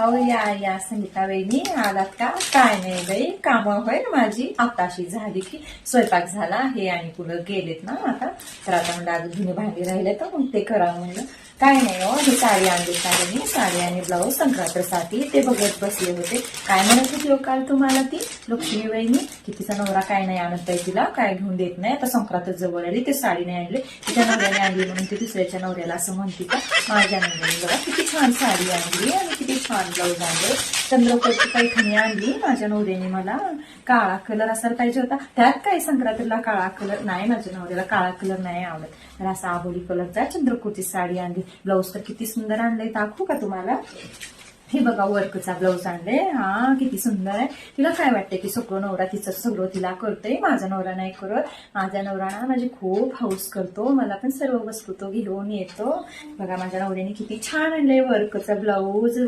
अहो या या संगीता वहिनी आलात का काय नाही बाई काम होय माझी आताशी झाली की स्वयंपाक झाला हे आणि पुढं गेलेत ना आता तर आता म्हणलं आज धुणे भांडी राहिले तर मग ते करावं म्हणलं काय नाही हो ही साडी आणली साडी मी. साडी आणि ब्लाऊज संक्रांतीसाठी ते बघत बसले होते. काय म्हणत होती हो काल तुम्हाला ती? लक्ष्मी वहिनी की तिचा नवरा काय नाही आणत आहे तिला काय घेऊन देत नाही. आता संक्रांत जवळ आली ते साडी नाही आणली. तिच्या नवऱ्याने आणली म्हणून ती दुसऱ्याच्या नवऱ्याला असं म्हणते का? माझ्या नवऱ्याने बघा किती छान साडी आणली आणि किती छान ब्लाऊज आणले. चंद्रपूरची पैठणी आणली माझ्या नवऱ्याने मला. काळा कलर असायला पाहिजे होता. त्यात काय संक्रांतीला काळा कलर? नाही माझ्या नवऱ्याला काळा कलर नाही आवडत. तर असा आबोली कलरचा चंद्रपूरची साडी आणली. ब्लाऊज तर किती सुंदर आणलंय दाखवू का तुम्हाला? हे बघा वर्कचा ब्लाऊज आणले हा किती सुंदर आहे. तिला काय वाटतंय की सगळं नवरा तिचं सगळं तिला करतोय माझा नवरा नाही करत. माझा नवरा ना माझी खूप हाऊस करतो. मला पण सर्व वस्तू तो घेऊन येतो. बघा माझ्या नवऱ्याने किती छान आणलंय वर्कचा ब्लाऊज.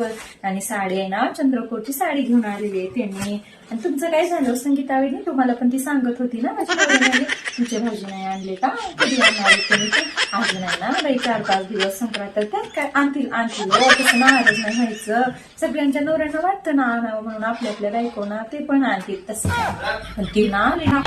आणि साडी आहे ना चंद्रकोरची साडी घेऊन आलेली आहे त्यांनी. आणि तुमचं काय झालं हो, संगीतावेळी तुम्हाला पण ती सांगत होती ना माझ्या नवऱ्याने? तुमचे भाजी नाही आणले का? कधी आणणार आहे तुम्ही अजून नाही ना बाई चार पाच दिवस संक्रांत त्यात काय? आणतील आणतील. हो, तसं नाराज नाही व्हायचं सगळ्यांच्या नवऱ्यांना वाटतं ना आणावं म्हणून आपल्या आपल्या बायकोना ते पण आणतील तसं. पण ती ना आली ना.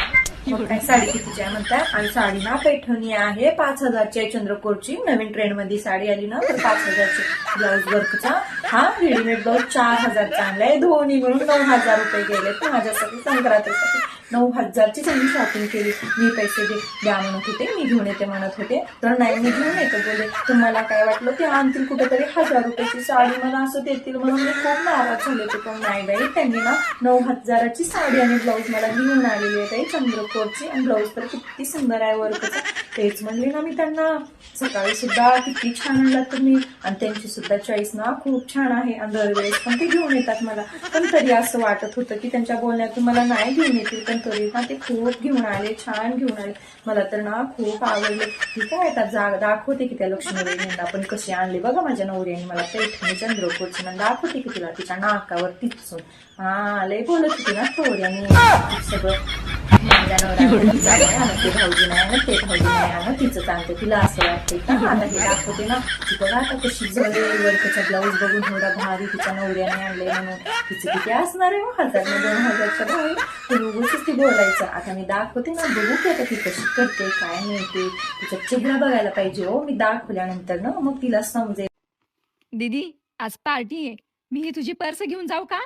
साडी कितीची आहे म्हणतात आणि साडी ना पैठणी आहे पाच हजारची आहे चंद्रपूरची नवीन ट्रेंडमध्ये साडी आली ना तर पाच हजारची. ब्लाऊज वर्कचा. हा रेडीमेड ब्लाऊज चार हजारचा आणलाय दोन्ही मिळून नऊ हजार रुपये गेले माझ्यासाठी संक्रांतीसाठी. नऊ हजारची त्यांनी शॉपिंग केली. मी पैसे दे द्या म्हणत होते मी घेऊन येते म्हणत होते. तर नाही मी घेऊन येतो बोले. तुम्हाला काय वाटलं ते आणतील कुठेतरी हजार रुपयाची साडी मला असं देतील म्हणून मी खूप नाराज झाले होते. पण नाही बाई त्यांनी ना नऊ हजाराची साडी आणि ब्लाऊज मला घेऊन आलेली आहे ताई चंद्रकोरची. आणि ब्लाऊज तर किती सुंदर आहे वर्कचं तेच म्हणले ना मी त्यांना सकाळी सुद्धा किती छान आणला तुम्ही. आणि त्यांची सुद्धा चॉईस ना खूप छान आहे. आणि दरवेळेस पण ते घेऊन येतात मला. पण तरी असं वाटत होतं की त्यांच्या बोलण्यातून मला नाही घेऊन येतील पण तरी ना ते खूप घेऊन आले छान घेऊन आले. मला तर ना खूप आवडले. ठीक आहे आता जाग दाखवते की त्या लक्ष्मी यांना पण कशी आणली. बघा माझ्या नवऱ्याने मला पैठणी चंद्रपूरची ना दाखवते की तिला तिच्या नाकावर तिचून हा लय बोलत होती ना थोड्याने सगळं. तिचं ते तिचं सांगते तिला असं वाटते का आता हे दाखवते ना ती बघा आता कशी जळे ब्लाऊज बघून थोडा भारी तिच्या नवऱ्याने आणले म्हणून तिचं किती असणार आहे मग हजार दोन हजारच्या भावी ते उगूच ती बोलायचं आता मी दाखवते ना बघू की आता ती कशी करते काय मिळते तिचा चेहरा बघायला पाहिजे हो मी दाखवल्यानंतर ना मग तिला समजेल दीदी आज पार्टी आहे. मी ही तुझी पर्स घेऊन जाऊ का?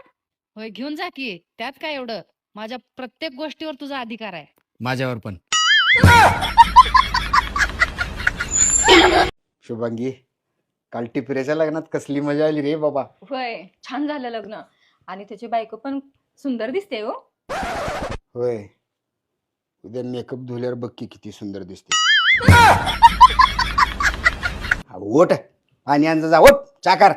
होय घेऊन जा की. त्यात काय एवढं? माझ्या प्रत्येक गोष्टीवर तुझा अधिकार आहे. माझ्यावर पण. शुभांगी काल टिपऱ्याच्या लग्नात कसली मजा आली रे बाबा. होय छान झालं लग्न. आणि त्याची बायको पण सुंदर दिसते हो. होय. उद्या मेकअप धुल्यावर बघ की किती सुंदर दिसते. हा, ओट आणि आणजा जा ओट चाकार